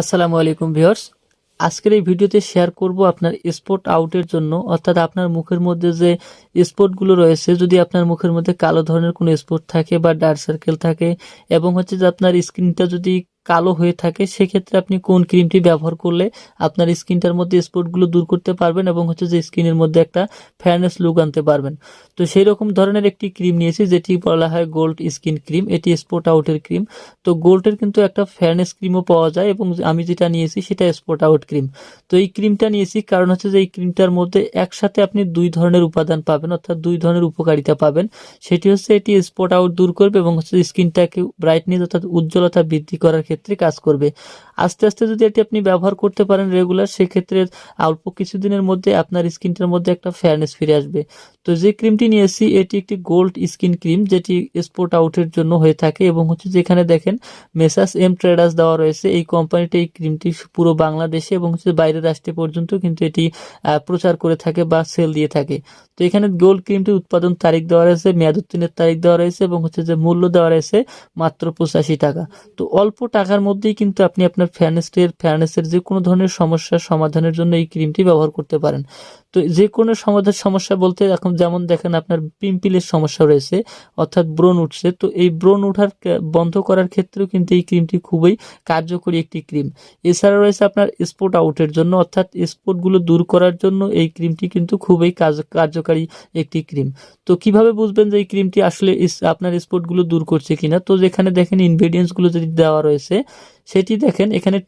আসসালামু আলাইকুম ভিউয়ার্স। আজকের এই ভিডিওতে শেয়ার করব আপনার স্পট আউটের জন্য, অর্থাৎ আপনার মুখের মধ্যে যে স্পটগুলো রয়েছে, যদি আপনার মুখের মধ্যে কালো ধরনের কোনো স্পট থাকে বা ডার্ক সার্কেল থাকে, এবং হচ্ছে যে আপনার স্কিনটা যদি কালো হয়ে থাকে, সেক্ষেত্রে আপনি কোন ক্রিমটি ব্যবহার করলে আপনার স্কিনটার মধ্যে স্পটগুলো দূর করতে পারবেন এবং হচ্ছে যে স্কিনের মধ্যে একটা ফেয়ারনেস লুক আনতে পারবেন। তো সেই রকম ধরনের একটি ক্রিম নিয়েছি, যেটি বলা হয় গোল্ড স্কিন ক্রিম এটি স্পট আউটের ক্রিম তো গোল্ডের কিন্তু একটা ফেয়ারনেস ক্রিমও পাওয়া যায় এবং আমি যেটা নিয়েছি সেটা স্পট আউট ক্রিম তো এই ক্রিমটা নিয়েছি কারণ হচ্ছে যে এই ক্রিমটার মধ্যে একসাথে আপনি দুই ধরনের উপাদান পাবেন, অর্থাৎ দুই ধরনের উপকারিতা পাবেন। সেটি হচ্ছে এটি স্পট আউট দূর করবে এবং হচ্ছে স্কিনটাকে ব্রাইটনেস অর্থাৎ উজ্জ্বলতা বৃদ্ধি করার ক্ষেত্রে কাজ করবে। আস্তে আস্তে যদি এটি আপনি ব্যবহার করতে পারেন রেগুলার সেক্ষেত্রে অল্প কিছুদিনের মধ্যে আপনার স্কিনটার মধ্যে একটা ফেয়ারনেস ফিরে আসবে। তো যে ক্রিমটি নিয়েছি, এটি একটি গোল্ড স্কিন ক্রিম, যেটি স্পোর্ট আউটের জন্য হয়ে থাকে এবং হচ্ছে যেখানে দেখেন মেসাস এম ট্রেডার্স দেওয়া রয়েছে। এই কোম্পানিটি এই ক্রিমটি পুরো বাংলাদেশে এবং হচ্ছে বাইরের রাষ্ট্রে পর্যন্ত কিন্তু এটি প্রচার করে থাকে বা সেল দিয়ে থাকে। তো এখানে গোল্ড ক্রিমটির উৎপাদন তারিখ দেওয়া রয়েছে, মেয়াদ উত্তীর্ণের তারিখ দেওয়া রয়েছে এবং হচ্ছে যে মূল্য দেওয়া রয়েছে মাত্র পঁচাশি টাকা। তো অল্প টাকার মধ্যেই কিন্তু আপনি আপনার ফ্যানেসের ফ্যানেসের যে কোনো ধরনের সমস্যার সমাধানের জন্য এই ক্রিমটি ব্যবহার করতে পারেন। তো যে কোনো সমাধান সমস্যা বলতে এখন যেমন দেখেন আপনার পিম্পিলের সমস্যা রয়েছে, অর্থাৎ ব্রণ উঠছে, তো এই ব্রণ ওঠার কে- বন্ধ করার ক্ষেত্রেও কিন্তু এই ক্রিমটি খুবই কার্যকরী একটি ক্রিম। এছাড়া রয়েছে আপনার স্পট আউটের জন্য, অর্থাৎ স্পটগুলো দূর করার জন্য এই ক্রিমটি কিন্তু খুবই কাজ, কার্যকারী একটি ক্রিম। তো কীভাবে বুঝবেন যে এই ক্রিমটি আসলে আপনার স্পটগুলো দূর করছে কিনা? তো যেখানে দেখেন ইনগ্রেডিয়েন্টসগুলো যদি দেওয়া রয়েছে সেটি দেখেন, এখানে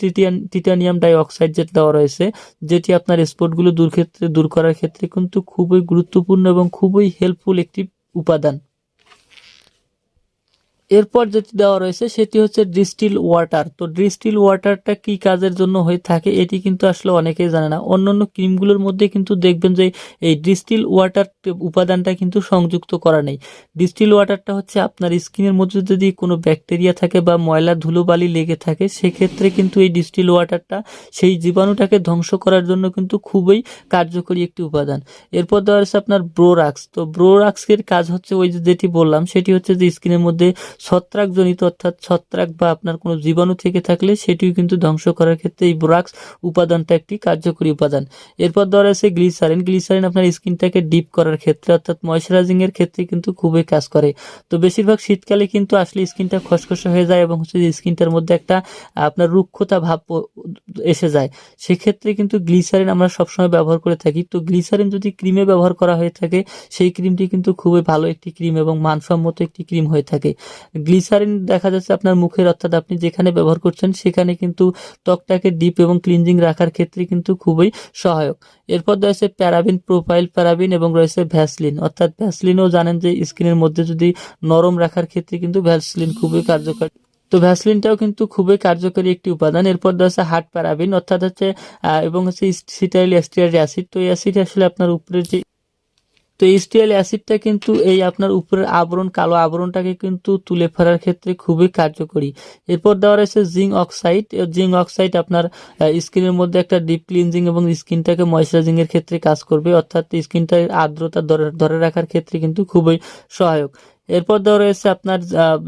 টিটানিয়াম ডাইঅক্সাইড যেটা দেওয়া রয়েছে, যেটি আপনার স্পটগুলো দূর ক্ষেত্রে, দূর করার ক্ষেত্রে কিন্তু খুবই গুরুত্বপূর্ণ এবং খুবই হেল্পফুল একটি উপাদান। এরপর যেটি দেওয়া রয়েছে সেটি হচ্ছে ডিস্টিল ওয়াটার। তো ডিস্টিল ওয়াটারটা কি কাজের জন্য হয়ে থাকে এটি কিন্তু আসলে অনেকেই জানে না। অন্যান্য ক্রিমগুলোর মধ্যে কিন্তু দেখবেন যে এই ডিস্টিল ওয়াটার উপাদানটা কিন্তু সংযুক্ত করা নেই। ডিস্টিল ওয়াটারটা হচ্ছে আপনার স্কিনের মধ্যে যদি কোনো ব্যাকটেরিয়া থাকে বা ময়লা ধুলোবালি লেগে থাকে, সেক্ষেত্রে কিন্তু এই ডিস্টিল ওয়াটারটা সেই জীবাণুটাকে ধ্বংস করার জন্য কিন্তু খুবই কার্যকরী একটি উপাদান। এরপর দেওয়া রয়েছে আপনার ব্রোরাক্স। তো ব্রোরাক্সের কাজ হচ্ছে ওই যেটি বললাম, সেটি হচ্ছে যে স্কিনের মধ্যে ছত্রাকজনিত অর্থাৎ ছত্রাক বা আপনার কোনো জীবাণু থেকে থাকলে সেটিও কিন্তু ধ্বংস করার ক্ষেত্রে এই ব্রোরাক্স উপাদানটা একটি কার্যকরী উপাদান। এরপর দেওয়া আছে গ্লিসারিন। গ্লিসারিন আপনার স্কিনটাকে ডিপ করার ক্ষেত্রে অর্থাৎ ময়শ্চারাইজিং এর ক্ষেত্রে কিন্তু খুবই কাজ করে। তো বেশিরভাগ শীতকালে কিন্তু আসলে স্কিনটা খসখসে হয়ে যায় এবং হচ্ছে স্কিনটার মধ্যে একটা, আপনার রুক্ষতা ভাব এসে যায়। সেক্ষেত্রে কিন্তু গ্লিসারিন আমরা সবসময় ব্যবহার করে থাকি। তো গ্লিসারিন যদি ক্রিমে ব্যবহার করা হয়ে থাকে, সেই ক্রিমটি কিন্তু খুবই ভালো একটি ক্রিম এবং মানসম্মত একটি ক্রিম হয়ে থাকে। গ্লিসারিন দেখা যাচ্ছে আপনার মুখের, অর্থাৎ আপনি যেখানে ব্যবহার করছেন সেখানে কিন্তু ত্বকটাকে ডিপ এবং ক্লিনজিং রাখার ক্ষেত্রে কিন্তু খুবই সহায়ক। এরপর রয়েছে প্যারাবিন প্রোফাইল প্যারাবিন এবং রয়েছে ভ্যাসলিন। অর্থাৎ ভ্যাসলিনও জানেন যে স্কিনের মধ্যে যদি নরম রাখার ক্ষেত্রে কিন্তু ভ্যাসলিন খুবই কার্যকর। তো ভ্যাসলিনটাও কিন্তু খুবই কার্যকরী একটি উপাদান। এরপর রয়েছে হার্ট প্যারাবিন, অর্থাৎ হচ্ছে এবং হচ্ছে সিটাইল অ্যাসিড। তো এই অ্যাসিড আসলে আপনার উপরের যে তো স্টিয়াল অ্যাসিডটা কিন্তু এই আপনার উপরের আবরণ, কালো আবরণটাকে কিন্তু তুলে ফেলার ক্ষেত্রে খুবই কার্যকরী। এরপর দেওয়া রয়েছে জিঙ্ক অক্সাইড জিঙ্ক অক্সাইড আপনার স্কিনের মধ্যে একটা ডিপ ক্লিনজিং এবং স্কিনটাকে ময়শ্চারাইজিং এর ক্ষেত্রে কাজ করবে। অর্থাৎ স্কিনটার আর্দ্রতা ধরে রাখার ক্ষেত্রে কিন্তু খুবই সহায়ক। এরপর দেওয়া রয়েছে আপনার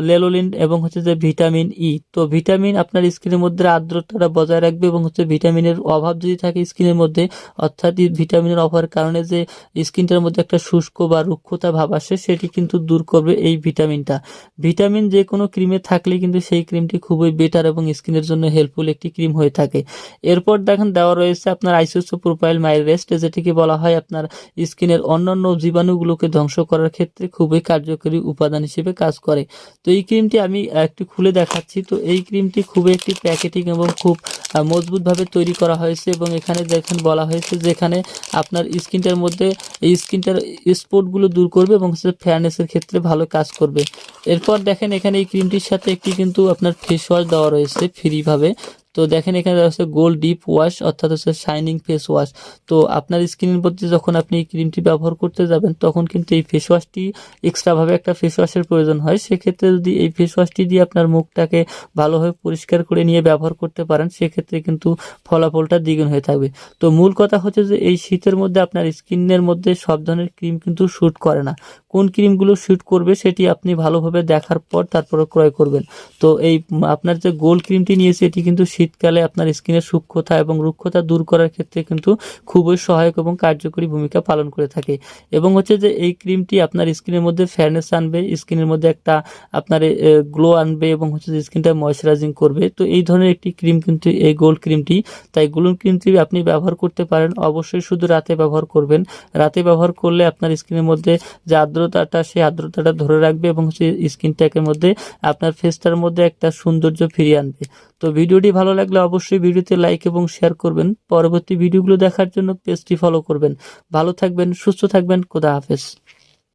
লেলোলিন এবং হচ্ছে যে ভিটামিন ই তো ভিটামিন আপনার স্কিনের মধ্যে আর্দ্রতাটা বজায় রাখবে এবং হচ্ছে ভিটামিনের অভাব যদি থাকে স্কিনের মধ্যে, অর্থাৎ ভিটামিনের অভাবের কারণে যে স্কিনটার মধ্যে একটা শুষ্ক বা রুক্ষতা ভাব আসে, সেটি কিন্তু দূর করবে এই ভিটামিনটা। ভিটামিন যে কোনো ক্রিমে থাকলে কিন্তু সেই ক্রিমটি খুবই বেটার এবং স্কিনের জন্য হেল্পফুল একটি ক্রিম হয়ে থাকে। এরপর দেখেন দেওয়া রয়েছে আপনার আইসোসো প্রোফাইল মাইরেস্ট যেটিকে বলা হয় আপনার স্কিনের অন্যান্য জীবাণুগুলোকে ধ্বংস করার ক্ষেত্রে খুবই কার্যকরী উপাদান হিসেবে কাজ করে। তো এই ক্রিমটি আমি একটু খুলে দেখাচ্ছি। তো এই ক্রিমটি খুবই একটি প্যাকেটিং এবং খুব মজবুতভাবে তৈরি করা হয়েছে এবং এখানে দেখেন বলা হয়েছে যেখানে আপনার স্কিনটার মধ্যে এই স্কিনটার স্পটগুলো দূর করবে এবং ফেয়ারনেসের ক্ষেত্রে ভালো কাজ করবে। এরপর দেখেন এখানে এই ক্রিমটির সাথে একটি কিন্তু আপনার ফেস ওয়াশ দেওয়া রয়েছে ফ্রিভাবে তো দেখেন এখানে রয়েছে গোল্ড ডিপ ওয়াশ অর্থাৎ হচ্ছে শাইনিং ফেস ওয়াশ তো আপনার স্কিনের মধ্যে যখন আপনি এই ক্রিমটি ব্যবহার করতে যাবেন, তখন কিন্তু এই ফেস ওয়াশটি এক্সট্রাভাবে একটা ফেস ওয়াশের প্রয়োজন হয়। সেক্ষেত্রে যদি এই ফেস ওয়াশটি দিয়ে আপনার মুখটাকে ভালোভাবে পরিষ্কার করে নিয়ে ব্যবহার করতে পারেন, সেক্ষেত্রে কিন্তু ফলাফলটা দ্বিগুণ হয়ে থাকবে। তো মূল কথা হচ্ছে যে এই শীতের মধ্যে আপনার স্কিনের মধ্যে সব ধরনের ক্রিম কিন্তু শ্যুট করে না। কোন ক্রিমগুলো শ্যুট করবে সেটি আপনি ভালোভাবে দেখার পর তারপরে ক্রয় করবেন। তো এই আপনার যে গোল্ড ক্রিমটি নিয়েছে, এটি কিন্তু শীত শীতকালে আপনার স্কিনের সূক্ষ্মতা এবং রুক্ষতা দূর করার ক্ষেত্রে কিন্তু খুবই সহায়ক এবং কার্যকরী ভূমিকা পালন করে থাকে। এবং হচ্ছে যে এই ক্রিমটি আপনার স্কিনের মধ্যে ফেয়ারনেস আনবে, স্কিনের মধ্যে একটা আপনার গ্লো আনবে এবং হচ্ছে যে স্কিনটা ময়শ্চারাইজিং করবে। তো এই ধরনের একটি ক্রিম কিন্তু, এই গোল্ড ক্রিমটি, তাই গোল্ড ক্রিমটি আপনি ব্যবহার করতে পারেন। অবশ্যই শুধু রাতে ব্যবহার করবেন। রাতে ব্যবহার করলে আপনার স্কিনের মধ্যে যে আর্দ্রতাটা, সেই আর্দ্রতাটা ধরে রাখবে এবং হচ্ছে স্কিন ট্যাকের মধ্যে আপনার ফেসটার মধ্যে একটা সৌন্দর্য ফিরিয়ে আনবে। তো ভিডিওটি ভালো লাগলে অবশ্যই ভিডিওতে লাইক এবং শেয়ার করবেন। পরবর্তী ভিডিওগুলো দেখার জন্য পেজটি ফলো করবেন। ভালো থাকবেন, সুস্থ থাকবেন, খোদা হাফেজ।